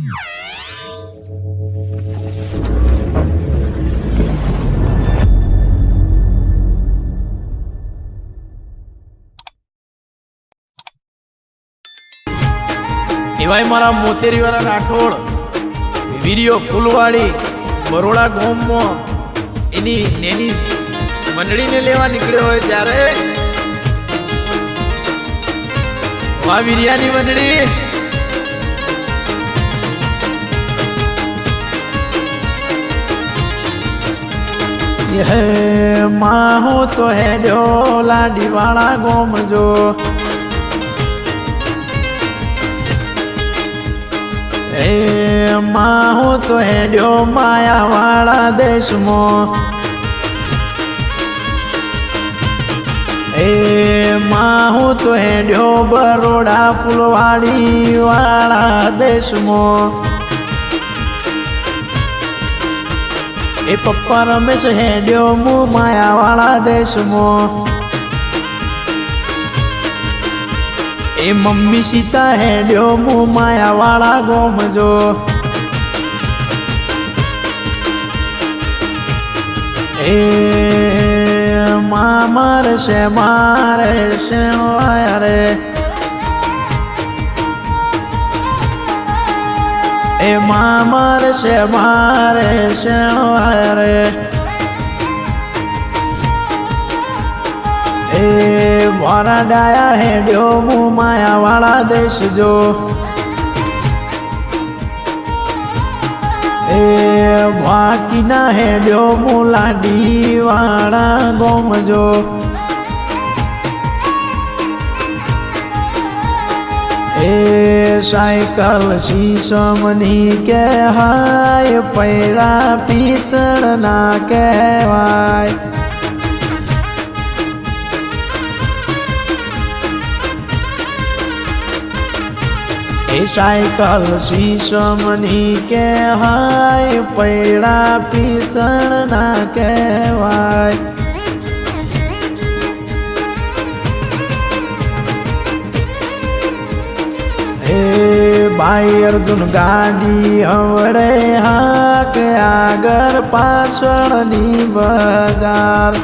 એવાય મારા મોતેરી વાળા રાઠોડ વીડિયો ફૂલવાડી, બરોડા ગોમમાં એની નેની મંડળીને લેવા નીકળ્યો હોય ત્યારે. વા વિરિયાની મંડળી. હે માં હું તો હેડ્યો લાડી વાળા ગોમજો. હે માં હું તો હેડ્યો માયા વાળા દેશમાં. હે માં હું તો હેડ્યો બરોડા ફૂલવાડી વાળા દેશમાં. એ પપ્પા રમેશ હેડ્યો હું માયાવાળા દેશમાં. એ મમ્મી સીતા હેડ્યો હું માયાવાળા ગોમજો. એ મામર છે મારે છે રે મામર છે, મારે શણવારે એ મારા ડાયા હેડ્યો હું માયા વાળા દેશ જો. એ બાકીના હેડ્યો હું લાડી વાળા ગોમજો એ સાયકલ શીશમની કે હાય પૈરા પિત્તળ ના કહેવાય. એ સાયકલ શીશમની કે હાય પૈડા પિત્તળ ના કહેવાય. બાઈ અર્જુન ગાડી અવડે હાક આગળ પાછળની બજાર.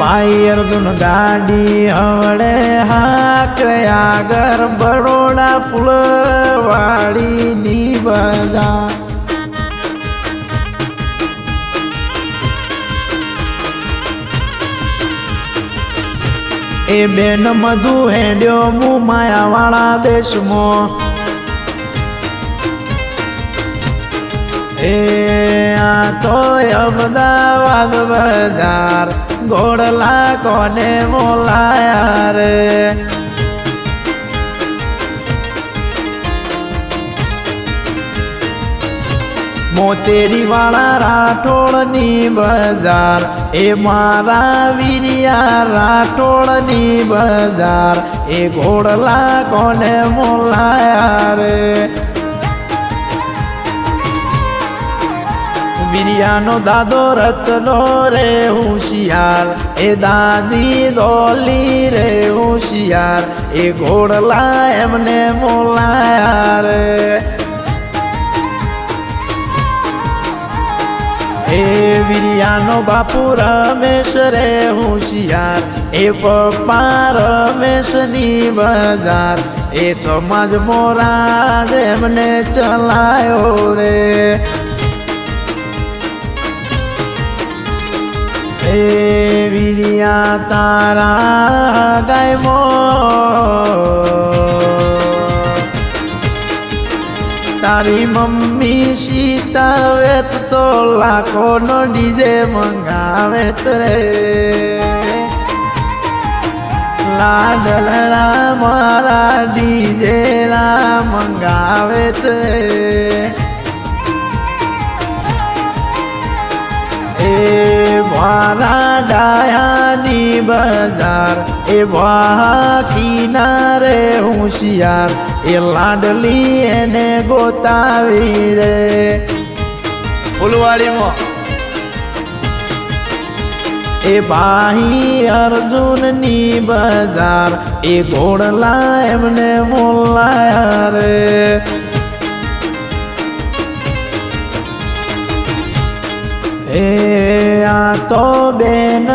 ભાઈ અર્જુન ગાડી હવડે હાક આગળ બરોડા ફૂલવાડીની બજાર. એ બેન મધુ હેડ્યો મુ માયાવાળા દેશમો. એ આ તો અમદાવાદ બજાર, ગોળલા કોને બોલાયા રે? મોતેરી વાળા રાઠોડની બજાર. એ મારા વીરિયા રાઠોડની બજાર. એ ઘોડલા કોને મોલાયા રે? વીરિયાનો દાદો રતનો રે હોશિયાર. એ દાદી દોલી રે હોશિયાર. એ ઘોડલા એમને મોલાયા રે. એ વીરિયાનો બાપુ રમેશ રે હોશિયાર, એ પપ્પા રમેશની બજાર, એ સમાજ મોરાજ એમને ચલાયો રે. એ વીરિયા, તારા ગાયમો તારી મમ્મી સીતા વેત તો લાખોનો ડીજે મંગાવે રે. લાડલા મારા ડીજે લા મંગાવે રે. એ મારા ડાયાની બજાર એ વાહ કિનારે હોશિયાર, એ લાડલી એને ગોતાવી રે ફૂલવાડીમાં એ બાહી અર્જુનની બજાર, એ ઘોડલા એમને બોલાયા રે. એ આ તો બેન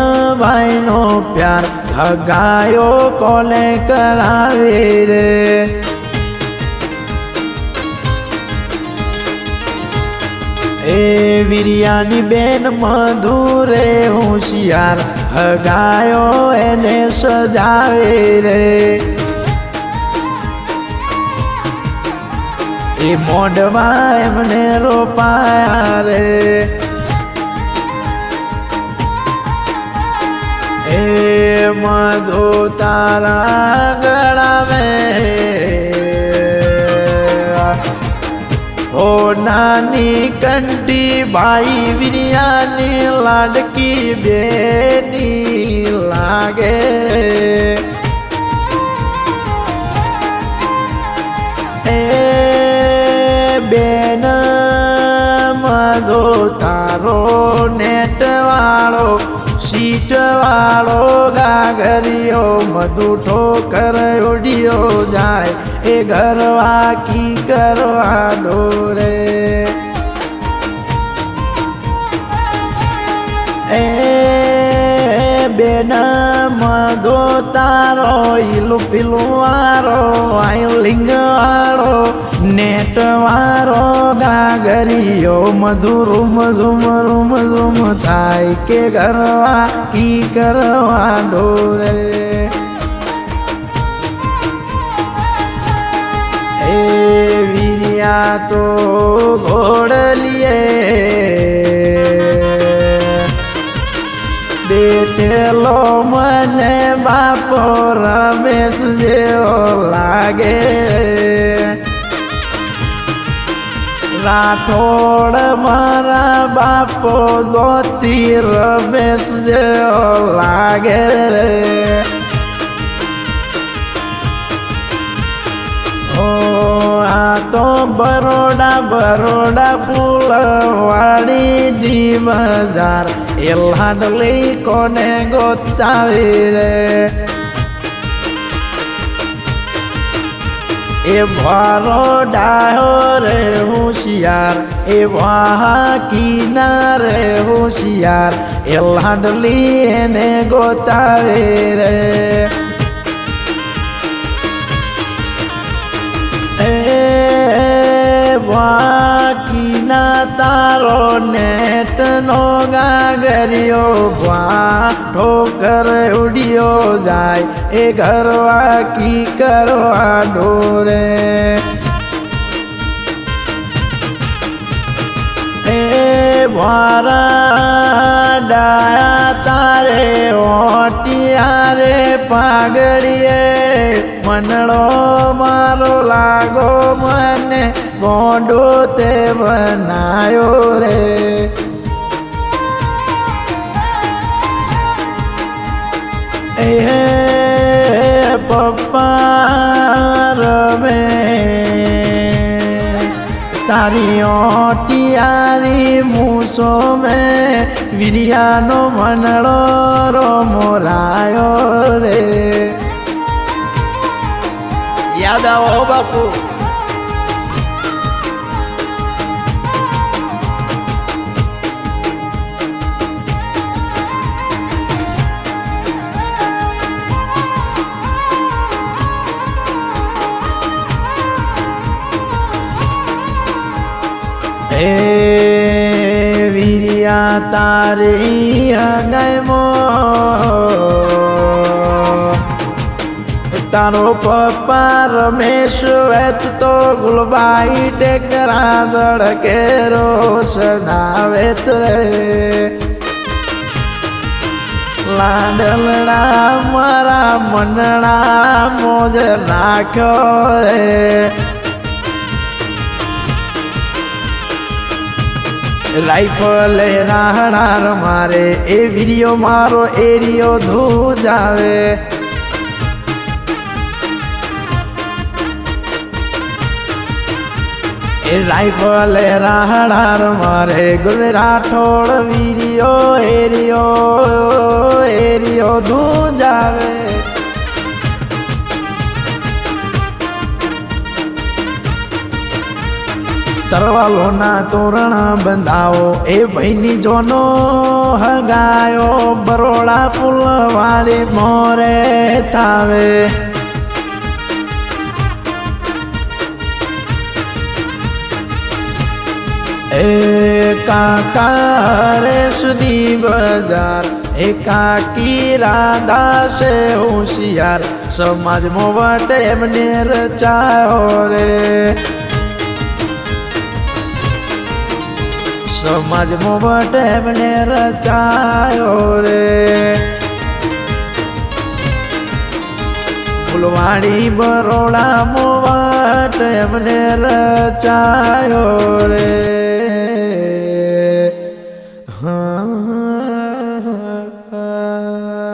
ભાઈનો પ્યાર હગાયો કોને કરાવે રે? એ વીરિયાની બેન મધુરે હોશિયાર, હગાયો એને સજાવે રે. એ મોઢવા એમને રોપાયા રે. મધુ તારા ગળાવે ઓ નાની કંટી ભાઈ વિરિયાની લાડકી બેની લાગે એ બેન મધો તારો સીટ વાળો ગાગરિયો મધુઠો ઠોકર ઉડ્યો જાય. એ ઘરવા કી કરવા ડોરે બેન મધો તારો, ઈલું પીલું વાળો આઈલિંગ વારો નેટ વારો ગાગરીઓ મધુ રૂમ, ઝુમ, થાય કે કરવા કી કરવા ડોરે. એ વીરિયા તો બેઠેલો બાપો રમેશ જેવો લાગે. રાઠોડ મારા બાપો દોતી રમેશ જેવો લાગે. ઓ, આ તો બરોડા બરોડા ફૂલ વાળી દી બજાર એ લાડલી કોને ગોતાવી રે? એ ભરો ડાયો રે હોશિયાર, એ વાહા કિનારે હોશિયાર, એ લાડલી એને ગોતાવે રે. એ વાકીના તારો નેટ નો ગાગરિયો ભા ઠોકર ઉડ્યો જાય. એ ઘરવા કી કરવા ઢોરે? એ વારા તારે ઓટિયારે પાગડીએ મનડો મારો લાગો મને ગોંડો તે બનાયો રે. એ પપ્પા રમે. તારી ઓટિયારી મૂસો મે. વિરિયાનો મનડો રો મોરાયો રે. યાદ આવો બાપુ. તારી હગાઈમો તારો પપ્પા રમેશ વેત તો ગુલબાઈ ટેકરા દડકે રોશનાવેત રે. લાડલડા મારા મનડા મોજ નાખ્યો રે. રાઈફલ રાહણાર મારે, એ વીડિયો મારો એરિયો ધૂજ આવે. એ એ રાહણાર મારે ગુલ રાઠોડ વીડિયો એરિયો એરિયો ધૂંજાવે તરવાલોના તોરણ બંધાવો. એ ભાઈની જોનો હગાયો. બરોડા ફૂલવાળી મોરે તાવે એ કાકા સુધી બજાર. એ કાકી રાધા છે હોશિયાર. સમાજમાં વટે એમને રચાયો રે. સમાજમાં વટે એમને રચાયો રે. ફૂલવાડી બરોડા મોવાટ એમને રચાયો રે.